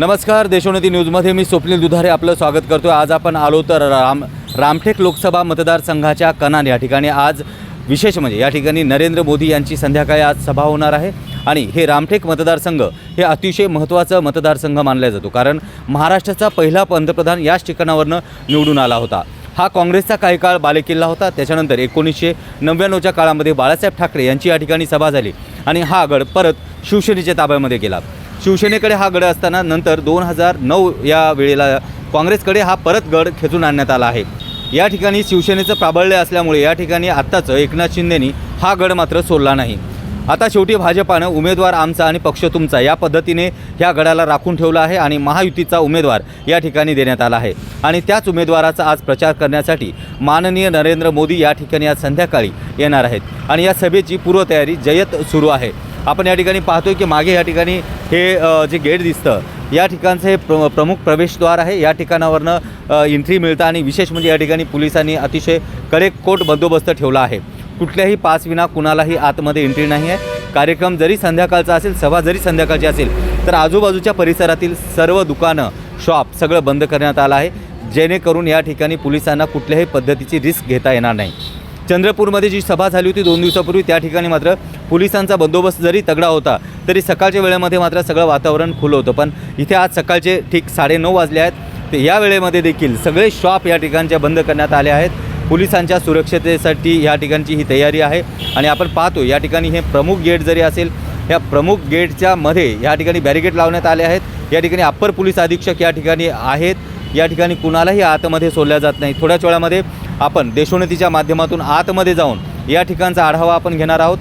नमस्कार देशोन्नती न्यूजमध्ये मी स्वप्नील दुधारे आपलं स्वागत करतो आज आपण आलो तर राम रामटेक लोकसभा मतदारसंघाच्या कनान या ठिकाणी आज विशेष म्हणजे या ठिकाणी नरेंद्र मोदी यांची संध्याकाळी आज सभा होणार आहे. आणि हे रामटेक मतदारसंघ हे अतिशय महत्त्वाचं मतदारसंघ मानला जातो कारण महाराष्ट्राचा पहिला पंतप्रधान याच ठिकाणावरनं निवडून आला होता. हा काँग्रेसचा काही काळ बालेकिल्ला होता. त्याच्यानंतर एकोणीसशे नव्याण्णवच्या काळामध्ये बाळासाहेब ठाकरे यांची या ठिकाणी सभा झाली आणि हा गड परत शिवसेनेच्या ताब्यामध्ये गेला. शिवसेनेकडे हा गड असताना नंतर दोन हजार नऊ या वेळेला काँग्रेसकडे हा परत गड खेचून आणण्यात आला आहे. या ठिकाणी शिवसेनेचं प्राबल्य असल्यामुळे या ठिकाणी आत्ताच एकनाथ शिंदेनी हा गड मात्र सोडला नाही. आता शेवटी भाजपानं उमेदवार आमचा आणि पक्ष तुमचा या पद्धतीने ह्या गडाला राखून ठेवला आहे आणि महायुतीचा उमेदवार या ठिकाणी देण्यात आला आहे. आणि त्याच उमेदवाराचा आज प्रचार करण्यासाठी माननीय नरेंद्र मोदी या ठिकाणी आज संध्याकाळी येणार आहेत. आणि या सभेची पूर्वतयारी जयत सुरू आहे. आपण या ठिकाणी पाहतोय की मागे या ठिकाणी हे जे गेट दिसतं या ठिकाणचं हे प्र प्रमुख प्रवेशद्वार आहे. या ठिकाणावरनं एंट्री मिळतं आणि विशेष म्हणजे या ठिकाणी पोलिसांनी अतिशय कडेकोट बंदोबस्त ठेवला आहे. कुठल्याही पासविना कुणालाही आतमध्ये एंट्री नाही आहे. कार्यक्रम जरी संध्याकाळचा असेल सभा जरी संध्याकाळची असेल तर आजूबाजूच्या परिसरातील सर्व दुकानं शॉप सगळं बंद करण्यात आलं आहे. जेणेकरून या ठिकाणी पोलिसांना कुठल्याही पद्धतीची रिस्क घेता येणार नाही. चंद्रपूरमध्ये जी सभा झाली होती दोन दिवसापूर्वी त्या ठिकाणी मात्र पोलिसांचा बंदोबस्त जरी तगडा होता तरी सकाळच्या वेळेमध्ये मात्र सगळं वातावरण खुलं होतं. पण इथे आज सकाळचे ठीक साडेनऊ वाजले आहेत. तर या वेळेमध्ये देखील सगळे शॉप या ठिकाणच्या बंद करण्यात आले आहेत. पोलिसांच्या सुरक्षतेसाठी या ठिकाणची ही तयारी आहे. आणि आपण पाहतो या ठिकाणी हे प्रमुख गेट जरी असेल या प्रमुख गेटच्या मध्ये या ठिकाणी बॅरिकेड लावण्यात आले आहेत. या ठिकाणी अप्पर पोलीस अधीक्षक या ठिकाणी आहेत. या ठिकाणी कुणालाही आतमध्ये सोडल्या जात नाही थोड्याच वेळामध्ये आपण देशोन्नतीच्या माध्यमातून आतमध्ये जाऊन या ठिकाणचा आढावा आपण घेणार आहोत.